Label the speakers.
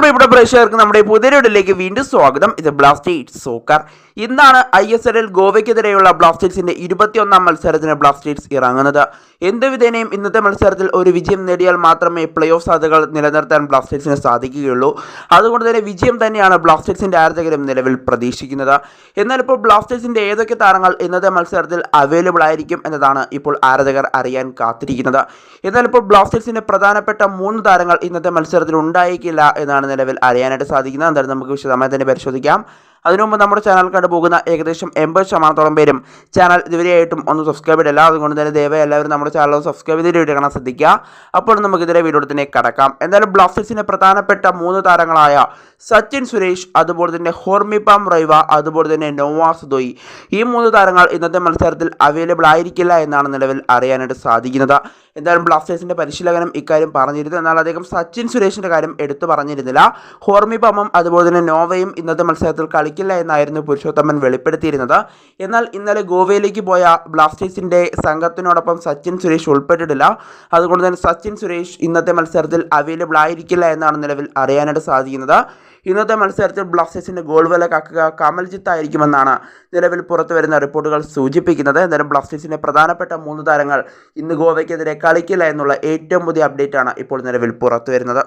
Speaker 1: പ്രിയപ്പെട്ട പ്രേക്ഷകർക്ക് നമ്മുടെ പുതിയൊരിടയിലേക്ക് വീണ്ടും സ്വാഗതം. ഇത് ബ്ലാസ്റ്റേഴ്സ് സോക്കർ ഇന്നാണ് ഐ എസ് എല്ലിൽ ഗോവയ്ക്കെതിരെയുള്ള ബ്ലാസ്റ്റേഴ്സിന്റെ ഇരുപത്തിയൊന്നാം മത്സരത്തിന് ബ്ലാസ്റ്റേഴ്സ് ഇറങ്ങുന്നത്. എന്തുവിധേനയും ഇന്നത്തെ മത്സരത്തിൽ ഒരു വിജയം നേടിയാൽ മാത്രമേ പ്ലേ ഓഫ് സാധ്യതകൾ നിലനിർത്താൻ ബ്ലാസ്റ്റേഴ്സിന് സാധിക്കുകയുള്ളൂ. അതുകൊണ്ട് തന്നെ വിജയം തന്നെയാണ് ബ്ലാസ്റ്റേഴ്സിന്റെ ആരാധകരും നിലവിൽ പ്രതീക്ഷിക്കുന്നത്. എന്നാൽ ഇപ്പോൾ ബ്ലാസ്റ്റേഴ്സിന്റെ ഏതൊക്കെ താരങ്ങൾ ഇന്നത്തെ മത്സരത്തിൽ അവൈലബിൾ ആയിരിക്കും എന്നതാണ് ഇപ്പോൾ ആരാധകർ അറിയാൻ കാത്തിരിക്കുന്നത്. എന്നാൽ ഇപ്പോൾ ബ്ലാസ്റ്റേഴ്സിന്റെ പ്രധാനപ്പെട്ട മൂന്ന് താരങ്ങൾ ഇന്നത്തെ മത്സരത്തിൽ ഉണ്ടായേക്കില്ല എന്നാണ് നിലവിൽ അറിയാനായിട്ട് സാധിക്കുന്നത് എന്തായാലും നമുക്ക് വിശദമായി തന്നെ പരിശോധിക്കാം. അതിനു മുമ്പ് നമ്മുടെ ചാനൽ കണ്ടുപോകുന്ന ഏകദേശം എൺപത് ശതമാനത്തോളം പേരും ചാനൽ ഇതുവരെയായിട്ടും ഒന്ന് സബ്സ്ക്രൈബ് ചെയ്തില്ല അതുകൊണ്ട് തന്നെ ദയവായി എല്ലാവരും നമ്മുടെ ചാനൽ സബ്സ്ക്രൈബ് ചെയ്ത് വീഡിയോ കാണാൻ ശ്രദ്ധിക്കുക. അപ്പോൾ നമുക്ക് ഇതിലെ വീഡിയോ തന്നെ കടക്കാം. എന്തായാലും ബ്ലാസ്റ്റേഴ്സിന്റെ പ്രധാനപ്പെട്ട മൂന്ന് താരങ്ങളായ സച്ചിൻ സുരേഷ് അതുപോലെ തന്നെ ഹോർമിപാം റൈവ അതുപോലെ തന്നെ നോവാ ദോയി. ഈ മൂന്ന് താരങ്ങൾ ഇന്നത്തെ മത്സരത്തിൽ അവൈലബിൾ ആയിരിക്കില്ല എന്നാണ് നിലവിൽ അറിയാനായിട്ട് സാധിക്കുന്നത്. എന്തായാലും ബ്ലാസ്റ്റേഴ്സിന്റെ പരിശീലകനും ഇക്കാര്യം പറഞ്ഞിരുന്നു. എന്നാൽ അദ്ദേഹം സച്ചിൻ സുരേഷിന്റെ കാര്യം എടുത്തു പറഞ്ഞിരുന്നില്ല. ഹോർമി പമ്മം അതുപോലെ തന്നെ നോവയും ഇന്നത്തെ മത്സരത്തിൽ കളിക്കില്ല എന്നായിരുന്നു പുരുഷോത്തമൻ വെളിപ്പെടുത്തിയിരുന്നത്. എന്നാൽ ഇന്നലെ ഗോവയിലേക്ക് പോയ ബ്ലാസ്റ്റേഴ്സിന്റെ സംഘത്തിനോടൊപ്പം സച്ചിൻ സുരേഷ് ഉൾപ്പെട്ടിട്ടില്ല. അതുകൊണ്ട് തന്നെ സച്ചിൻ സുരേഷ് ഇന്നത്തെ മത്സരത്തിൽ അവൈലബിൾ ആയിരിക്കില്ല എന്നാണ് നിലവിൽ അറിയാനായിട്ട് സാധിക്കുന്നത്. ഇന്നത്തെ മത്സരത്തിൽ ബ്ലാസ്റ്റേഴ്സിന്റെ ഗോൾ വില കാക്കുക കമൽജിത്ത് ആയിരിക്കുമെന്നാണ് നിലവിൽ പുറത്തു വരുന്ന റിപ്പോർട്ടുകൾ സൂചിപ്പിക്കുന്നത്. എന്തായാലും ബ്ലാസ്റ്റേഴ്സിന്റെ പ്രധാനപ്പെട്ട മൂന്ന് താരങ്ങൾ ഇന്ന് ഗോവയ്ക്കെതിരെ കളിക്കില്ല എന്നുള്ള ഏറ്റവും പുതിയ അപ്ഡേറ്റാണ് ഇപ്പോൾ നിലവിൽ പുറത്തു വരുന്നത്.